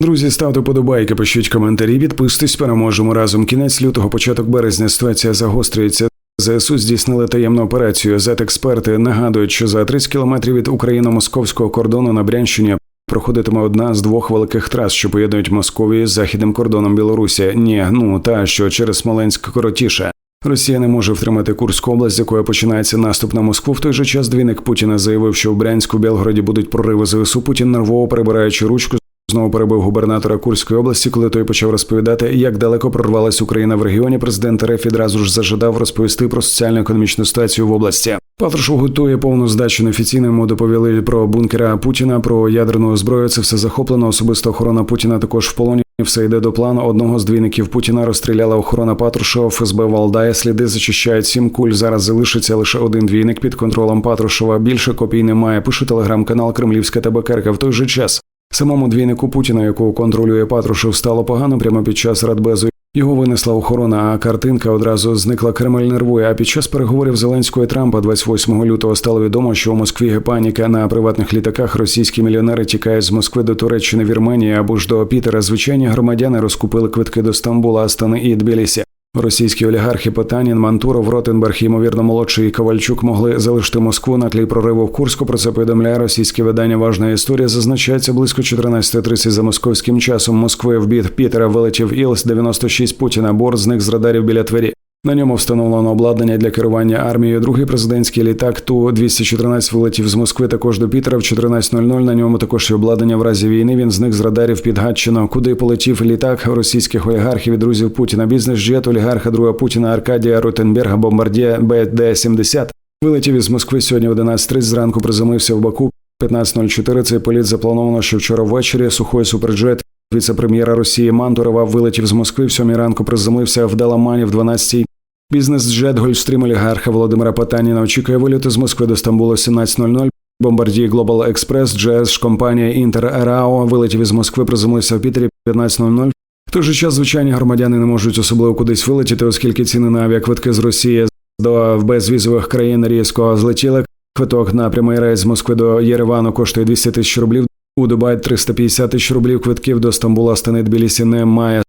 Друзі, ставте подобайки, пишіть коментарі, підписуйтесь, переможемо разом. Кінець лютого, початок березня ситуація загострюється. ЗСУ здійснили таємну операцію. Зет-експерти нагадують, що за 30 кілометрів від україно-московського кордону на Брянщині проходитиме одна з двох великих трас, що поєднують Московію з західним кордоном Білорусі. Ні, ну та що через Смоленськ коротіше. Росія не може втримати Курську область, з якої починається наступ на Москву. В той же час двійник Путіна заявив, що в Брянську Білгороді будуть прориви ЗСУ. Путін нервово перебираючи ручку. Знову перебив губернатора Курської області, коли той почав розповідати, як далеко прорвалась Україна в регіоні. Президент РФ відразу ж зажадав розповісти про соціально-економічну ситуацію в області. Патрушев готує повну здачу неофіційно йому доповіли про бункера Путіна, про ядерну зброю. Це все захоплено. Особиста охорона Путіна також в полоні. Все йде до плану. Одного з двійників Путіна розстріляла охорона Патрушева. ФСБ Валдає. Сліди зачищають сім куль. Зараз залишиться лише один двійник під контролем Патрушева. Більше копій немає. Пише телеграм-канал Кремлівська табакерка. В той же час самому двійнику Путіна, якого контролює Патрушев, стало погано прямо під час радбезу. Його винесла охорона, а картинка одразу зникла Кремль нервує. А під час переговорів Зеленського і Трампа 28 лютого стало відомо, що у Москві є паніка на приватних літаках. Російські мільйонери тікають з Москви до Туреччини, Вірменії або ж до Пітера. Звичайні громадяни розкупили квитки до Стамбула, Астани і Тбілісі. Російські олігархи Потанін, Мантуров, Ротенберг, ймовірно, молодший і Ковальчук могли залишити Москву на тлі прориву в Курську. Про це повідомляє російське видання Важна історія. Зазначається близько 14.30 за московським часом. Москви в бід Пітера вилетів Іл-96 Путіна. Борт з них з радарів біля Твері. На ньому встановлено обладнання для керування армією. Другий президентський літак ту 214 вилетів з Москви. Також до Пітера в 14.00. На ньому також є обладнання в разі війни. Він з них з радарів під Гатчино. Куди полетів літак російських олігархів і друзів Путіна. Бізнес-джет олігарха друга Путіна Аркадія Ротенберга Бомбардія БД-70 вилетів із Москви сьогодні в 11.30 зранку. Приземлився в Баку. 15.04 Цей політ заплановано, що вчора ввечері сухой суперджет віце-прем'єра Росії Мантурова вилетів з Москви. В сьомій ранку приземлився в Деламані в 12-й. Бізнес-джет Гольфстрім олігарха Володимира Потаніна очікує виліту з Москви до Стамбула 17.00. Бомбардій Global Express, джез компанія Інтер Ерао вилетів із Москви, приземлився в Пітері 15.00. В той же час звичайні громадяни не можуть особливо кудись вилетіти, оскільки ціни на авіаквитки з Росії до безвізових країн різко злетіли. Квиток на прямий рейс з Москви до Єревану коштує 200 тисяч рублів. У Дубай 350 тисяч рублів. Квитків до Стамбула Стани Тбілісі немає.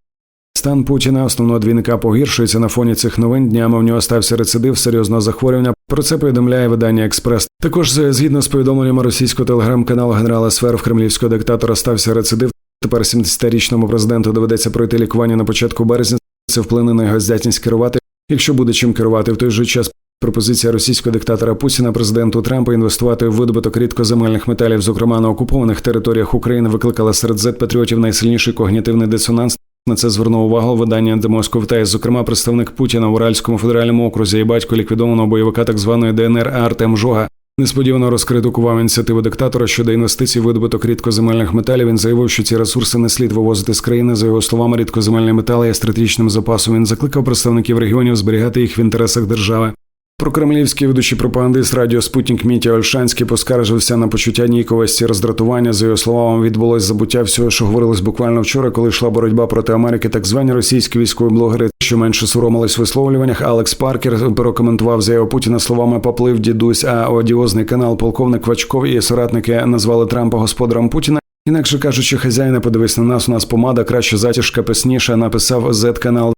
Стан Путіна, основного двійника, погіршується на фоні цих новин. Днями в нього стався рецидив серйозного захворювання. Про це повідомляє видання Експрес. Також згідно з повідомленнями російського телеграм-каналу генерала Сфер в кремлівського диктатора стався рецидив. Тепер 70-річному президенту доведеться пройти лікування на початку березня. Це вплине на його здатність керувати, якщо буде чим керувати в той же час. Пропозиція російського диктатора Путіна президенту Трампа інвестувати в видобуток рідкоземельних металів, зокрема на окупованих територіях України, викликала серед зет-патріотів найсильніший когнітивний дисонанс. На це звернув увагу видання The Moscow зокрема представник Путіна в Уральському федеральному окрузі і батько ліквідованого бойовика так званої ДНР Артем Жога. Несподівано розкритикував ініціативу диктатора щодо інвестицій в видобуток рідкоземельних металів. Він заявив, що ці ресурси не слід вивозити з країни. За його словами, рідкоземельні метали є стратегічним запасом. Він закликав представників регіонів зберігати їх в інтересах держави. Прокремлівський ведучий пропагандист радіо Спутник Мітя Ольшанський поскаржився на почуття ніяковості роздратування. За його словами, відбулось забуття всього, що говорилось буквально вчора, коли йшла боротьба проти Америки. Так звані російські військові блогери, що менше соромились в висловлюваннях. Алекс Паркер прокоментував заяву Путіна словами поплив дідусь. А одіозний канал полковник Квачков і соратники назвали Трампа господарем Путіна. Інакше кажучи, хазяїна, подивись на нас. У нас помада краще затяжка писніша. Написав Z канал.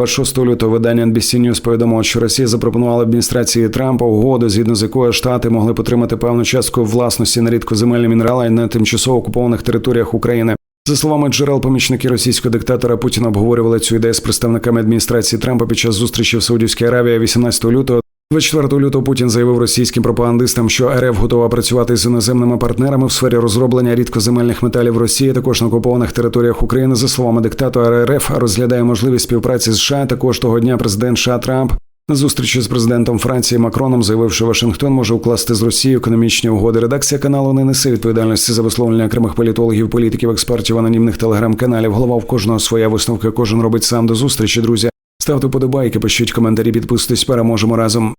26 лютого видання NBC News повідомило, що Росія запропонувала адміністрації Трампа угоду, згідно з якою штати могли потримати певну частку власності на рідкоземельні мінерали на тимчасово окупованих територіях України. За словами джерел, помічники російського диктатора Путіна обговорювали цю ідею з представниками адміністрації Трампа під час зустрічі в Саудівській Аравії 18 лютого. 24 лютого Путін заявив російським пропагандистам, що РФ готова працювати з іноземними партнерами в сфері розроблення рідкоземельних металів Росії, також на окупованих територіях України. За словами диктатора РФ розглядає можливість співпраці з США. Також того дня президент США Трамп на зустрічі з президентом Франції Макроном заявив, що Вашингтон може укласти з Росією економічні угоди. Редакція каналу не несе відповідальності за висловлення окремих політологів, політиків, експертів, анонімних телеграм-каналів. Голова в кожного своя висновка. Кожен робить сам до зустрічі. Друзі, ставте подобайки, пишіть коментарі, підписуйтесь. Переможемо разом.